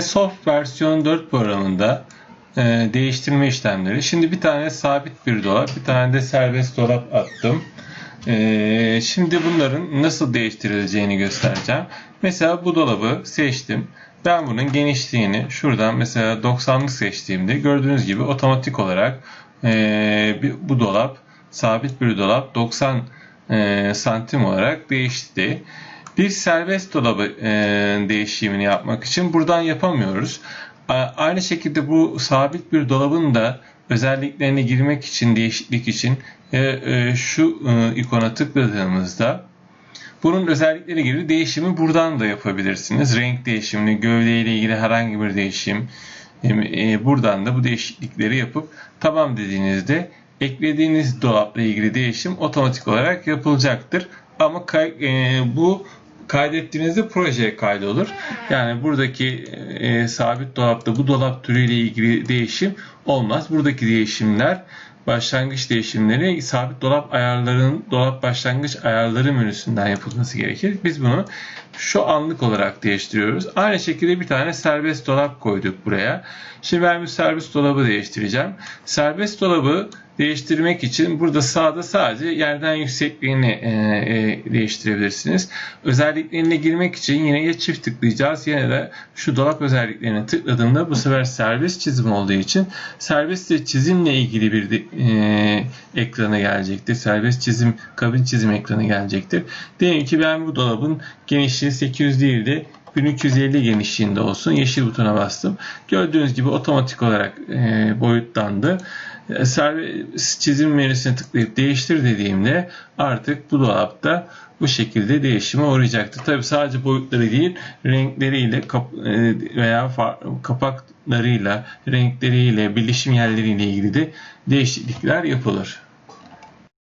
Soft versiyon 4 programında e, değiştirme işlemleri. Şimdi bir tane sabit bir dolap, bir tane de serbest dolap attım. E, şimdi bunların nasıl değiştirileceğini göstereceğim. Mesela bu dolabı seçtim. Ben bunun genişliğini şuradan mesela 90'lık seçtiğimde gördüğünüz gibi otomatik olarak e, bu dolap sabit bir dolap 90 e, santim olarak değişti. Bir serbest dolabı e, değişimini yapmak için buradan yapamıyoruz. Aynı şekilde bu sabit bir dolabın da özelliklerine girmek için, değişiklik için e, e, şu e, ikona tıkladığımızda bunun özellikleri gibi değişimi buradan da yapabilirsiniz. Renk değişimini, gövdeyle ilgili herhangi bir değişim e, e, buradan da bu değişiklikleri yapıp tamam dediğinizde eklediğiniz dolapla ilgili değişim otomatik olarak yapılacaktır. Ama e, bu kaydettiğinizde projeye kaydolur. Yani buradaki e, sabit dolapta bu dolap türüyle ilgili değişim olmaz. Buradaki değişimler başlangıç değişimleri sabit dolap ayarlarının dolap başlangıç ayarları menüsünden yapılması gerekir. Biz bunu şu anlık olarak değiştiriyoruz. Aynı şekilde bir tane serbest dolap koyduk buraya. Şimdi ben bir serbest dolabı değiştireceğim. Serbest dolabı değiştirmek için burada sağda sadece yerden yüksekliğini e, e, değiştirebilirsiniz. Özelliklerine girmek için yine ya çift tıklayacağız yine de şu dolap özelliklerine tıkladığımda bu sefer serbest çizim olduğu için serbest çizimle ilgili bir de, e, ekrana gelecektir. Serbest çizim, kabin çizim ekranı gelecektir. Diyelim ki ben bu dolabın genişliği 800 değil de 1350 genişliğinde olsun. Yeşil butona bastım. Gördüğünüz gibi otomatik olarak e, boyutlandı. E, Serbest çizim menüsüne tıklayıp değiştir dediğimde artık bu dolapta bu şekilde değişime uğrayacaktır. Tabi sadece boyutları değil renkleriyle kap- e, veya kapaklarıyla renkleriyle birleşim yerleriyle ilgili de değişiklikler yapılır.